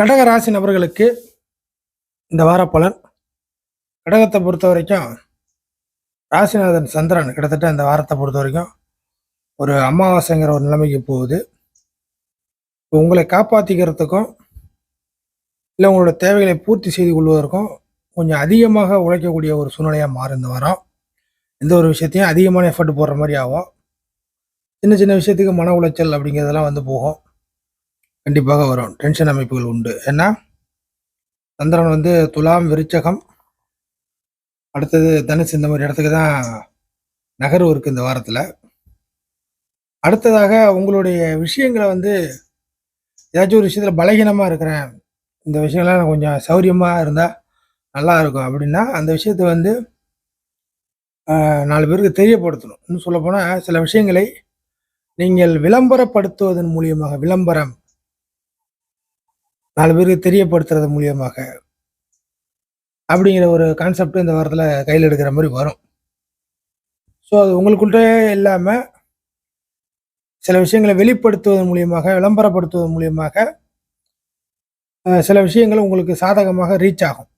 கடகராசி நபர்களுக்கு இந்த வார பலன். கடகத்தை பொறுத்த வரைக்கும் ராசிநாதன் சந்திரன் கிட்டத்தட்ட இந்த வாரத்தை பொறுத்த வரைக்கும் ஒரு அமாவாசைங்கிற ஒரு நிலைமைக்கு போகுது. இப்போ உங்களை காப்பாற்றிக்கிறதுக்கும் இல்லை உங்களோட தேவைகளை பூர்த்தி செய்து கொள்வதற்கும் கொஞ்சம் அதிகமாக உழைக்கக்கூடிய ஒரு சூழ்நிலையாக மாறும் இந்த வாரம். எந்த ஒரு விஷயத்தையும் அதிகமான எஃபர்ட் போடுற மாதிரி ஆகும். சின்ன சின்ன விஷயத்துக்கு மன உளைச்சல் அப்படிங்கிறதெல்லாம் வந்து போகும். கண்டிப்பாக வரும். டென்ஷன் அமைப்புகள் உண்டு. ஏன்னா சந்திரன் வந்து துலாம் விருச்சகம். அடுத்தது தனுசு இந்த மாதிரி இடத்துக்கு தான் நகர்வு இருக்குது இந்த வாரத்தில். அடுத்ததாக உங்களுடைய விஷயங்களை வந்து ஏதாச்சும் ஒரு விஷயத்தில் பலகீனமாக இருக்கிறேன் இந்த விஷயம்லாம் எனக்கு கொஞ்சம் சௌரியமாக இருந்தால் நல்லா இருக்கும். அப்படின்னா அந்த விஷயத்தை வந்து நாலு பேருக்கு தெரியப்படுத்தணும். இன்னும் சொல்லப்போனால் சில விஷயங்களை நீங்கள் விளம்பரப்படுத்துவதன் மூலியமாக விளம்பரம் நாலு பேருக்கு தெரியப்படுத்துறது மூலியமாக அப்படிங்கிற ஒரு கான்செப்ட் இந்த வாரத்தில் கையில் எடுக்கிற மாதிரி வரும். ஸோ அது உங்களுக்குள்ளே இல்லாமல் சில விஷயங்களை வெளிப்படுத்துவதன் மூலியமாக விளம்பரப்படுத்துவதன் மூலியமாக சில விஷயங்கள் உங்களுக்கு சாதகமாக ரீச் ஆகும்.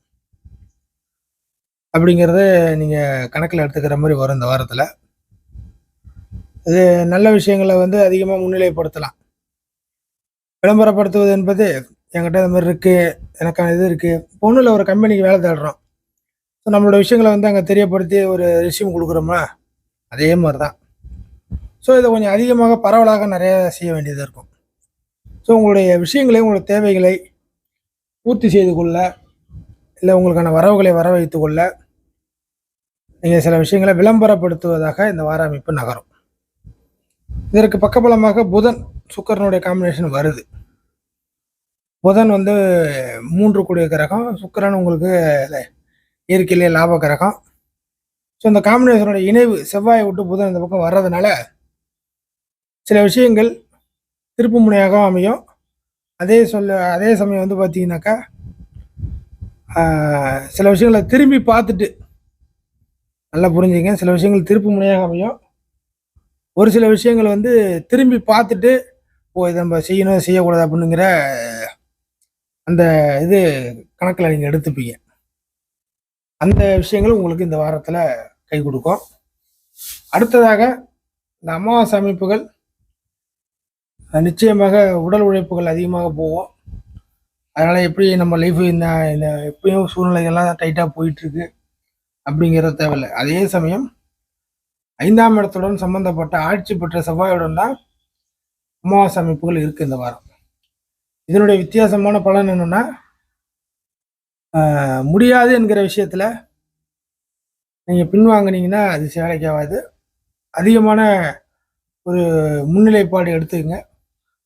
அப்படிங்கிறத நீங்கள் கணக்கில் எடுத்துக்கிற மாதிரி வரும் இந்த வாரத்தில். இது நல்ல விஷயங்களை வந்து அதிகமாக முன்னிலைப்படுத்தலாம். விளம்பரப்படுத்துவது என்பது என்கிட்ட இந்த மாதிரி இருக்குது எனக்கான இது இருக்குது பொண்ணில் இல்லை ஒரு கம்பெனிக்கு வேலை தேடுறோம். ஸோ நம்மளோட விஷயங்களை வந்து அங்கே தெரியப்படுத்தி ஒரு ரெசியூம் கொடுக்குறோமா அதே மாதிரி தான் ஸோ இதை கொஞ்சம் அதிகமாக பரவலாக நிறைய செய்ய வேண்டியதாக இருக்கும். ஸோ உங்களுடைய விஷயங்களை உங்களுடைய தேவைகளை பூர்த்தி செய்து கொள்ள இல்லை உங்களுக்கான வரவுகளை வர வைத்து கொள்ள நீங்கள் சில விஷயங்களை விளம்பரப்படுத்துவதாக இந்த வார அமைப்பு நகரும். இதற்கு பக்கபலமாக புதன் சுக்கரனுடைய காம்பினேஷன் வருது. புதன் வந்து மூன்று கூடிய கிரகம் சுக்கரன் உங்களுக்கு இயற்கையிலே லாப கிரகம். ஸோ இந்த காம்பினேஷனோட இணைவு செவ்வாயை விட்டு புதன் இந்த பக்கம் வர்றதுனால சில விஷயங்கள் திருப்பு முனையாகவும் அமையும். அதே சொல்ல அதே சமயம் வந்து பார்த்தீங்கன்னாக்கா சில விஷயங்களை திரும்பி பார்த்துட்டு நல்லா புரிஞ்சுங்க. சில விஷயங்கள் திருப்பு முனையாக அமையும். ஒரு சில விஷயங்கள் வந்து திரும்பி பார்த்துட்டு ஓ இதை நம்ம செய்யணும் செய்யக்கூடாது அப்படிங்கிற அந்த இது கணக்கில் நீங்கள் எடுத்துப்பீங்க. அந்த விஷயங்கள் உங்களுக்கு இந்த வாரத்தில் கை கொடுக்கும். அடுத்ததாக இந்த அமாவாசை அமைப்புகள் நிச்சயமாக உடல் உழைப்புகள் அதிகமாக போகும். அதனால் எப்படி நம்ம லைஃப் இந்த இந்த எப்பயும் சூழ்நிலைகள்லாம் டைட்டாக போயிட்டுருக்கு அப்படிங்கிறது தேவையில்லை. அதே சமயம் ஐந்தாம் இடத்துடன் சம்பந்தப்பட்ட ஆட்சி பெற்ற செவ்வாயுடன் தான் அமாவாசை அமைப்புகள் இருக்குது இந்த வாரம். இதனுடைய வித்தியாசமான பலன் என்னென்னா முடியாது என்கிற விஷயத்தில் நீங்கள் பின்வாங்கினீங்கன்னா அது வேலைக்கு ஆகாது. அதிகமான ஒரு முன்னிலைப்பாடு எடுத்துக்கங்க.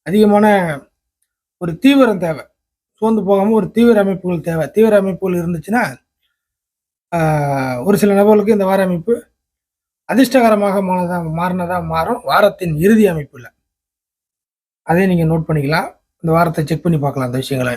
அதிகமான ஒரு தீவிரம் தேவை. சோர்ந்து போகாமல் ஒரு தீவிர அமைப்புகள் தேவை. தீவிர அமைப்புகள் இருந்துச்சுன்னா ஒரு சில நபர்களுக்கு இந்த வார அமைப்பு அதிர்ஷ்டகரமாக மாறினதாக மாறினதாக மாறும். வாரத்தின் இறுதி அமைப்பில். அதை நீங்கள் நோட் பண்ணிக்கலாம். இந்த வாரத்தை செக் பண்ணி பார்க்கலாம் அந்த விஷயங்களை.